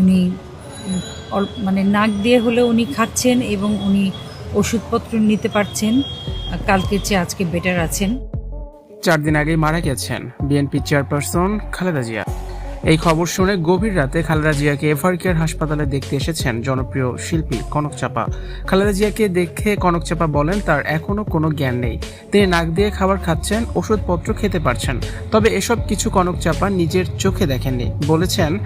উনি মানে নাক দিয়ে হলেও উনি খাচ্ছেন এবং উনি ওষুধপত্র নিতে পারছেন। কালকে চেয়ে আজকে বেটার আছেন। চার দিন আগেই মারা গেছেন বিএনপি চেয়ারপারসন খালেদা জিয়া। এই খবর শুনে গভীর রাতে খালেদা জিয়াকে এভার কেয়ার হাসপাতালে দেখতে এসেছেন জনপ্রিয় শিল্পী কনক চাপা। খালেদা জিয়াকে দেখে কনক চাপা বলেন, তার এখনও কোনো জ্ঞান নেই। তিনি নাক দিয়ে খাবার খাচ্ছেন, ওষুধপত্র খেতে পারছেন। তবে এসব কিছু কনক চাপা নিজের চোখে দেখেননি। বলেছেন,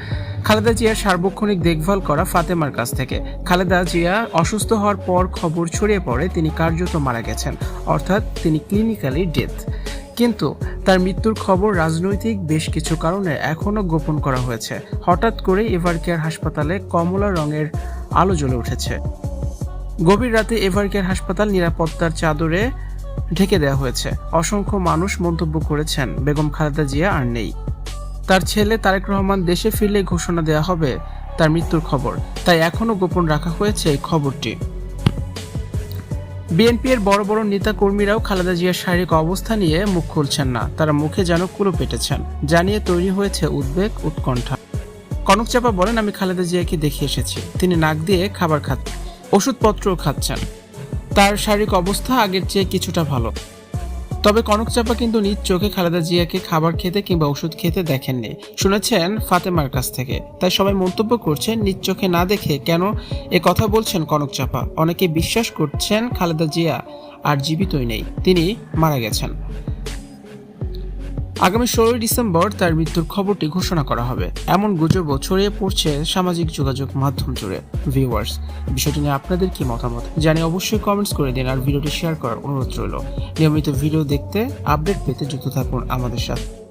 খালেদা জিয়ার সার্বক্ষণিক দেখভাল করা ফাতেমার কাছ থেকে। খালেদা জিয়া অসুস্থ হওয়ার পর খবর ছড়িয়ে পড়ে তিনি কার্যত মারা গেছেন, অর্থাৎ তিনি ক্লিনিক্যালি ডেথ কিন্তু তার মৃত্যুর খবর রাজনৈতিক বেশ কিছু কারণে এখনও গোপন করা হয়েছে। হঠাৎ করে এভার কেয়ার হাসপাতালে কমলা রঙের আলো জ্বলে উঠেছে। গভীর রাতে এভার কেয়ার হাসপাতাল নিরাপত্তার চাদরে ঢেকে দেওয়া হয়েছে। অসংখ্য মানুষ মন্তব্য করেছেন, বেগম খালেদা জিয়া আর নেই। তার ছেলে তারেক রহমান দেশে ফিরলে ঘোষণা দেওয়া হবে তার মৃত্যুর খবর। তাই এখনও গোপন রাখা হয়েছে এই খবরটি। বিএনপি এর বড় বড় নেতা কর্মীরাও খালেদা জিয়ার শারীরিক অবস্থা নিয়ে মুখ খুলছেন না। তারা মুখে যেন কুলো পেটেছেন। জানিয়ে তৈরি হয়েছে উদ্বেগ, উৎকণ্ঠা। কনক চাপা বলেন, আমি খালেদা জিয়াকে দেখে এসেছি। তিনি নাক দিয়ে খাবার খাচ্ছেন, ওষুধপত্রও খাচ্ছেন। তার শারীরিক অবস্থা আগের চেয়ে কিছুটা ভালো। তবে কনক চাপা কিন্তু নিজ চোখে খালেদা জিয়াকে খাবার খেতে কিংবা ওষুধ খেতে দেখেননি। শুনেছেন ফাতেমার কাছ থেকে। তাই সবাই মন্তব্য করছেন, নিজ চোখে না দেখে কেন এ কথা বলছেন কনক চাপা? অনেকে বিশ্বাস করছেন খালেদা জিয়া আর জীবিতই নেই। তিনি মারা গেছেন। আগামী ষোলোই ডিসেম্বর তার মৃত্যুর খবরটি ঘোষণা করা হবে। এমন গুজব ছড়িয়ে পড়ছে সামাজিক যোগাযোগ মাধ্যম জুড়ে। ভিউয়ার্স বিষয়টি নিয়ে আপনাদের কি মতামত? জানি অবশ্যই কমেন্টস করে দিন আর ভিডিওটি শেয়ার করার অনুরোধ রইল। নিয়মিত ভিডিও দেখতে আপডেট পেতে যুক্ত থাকুন আমাদের সাথে।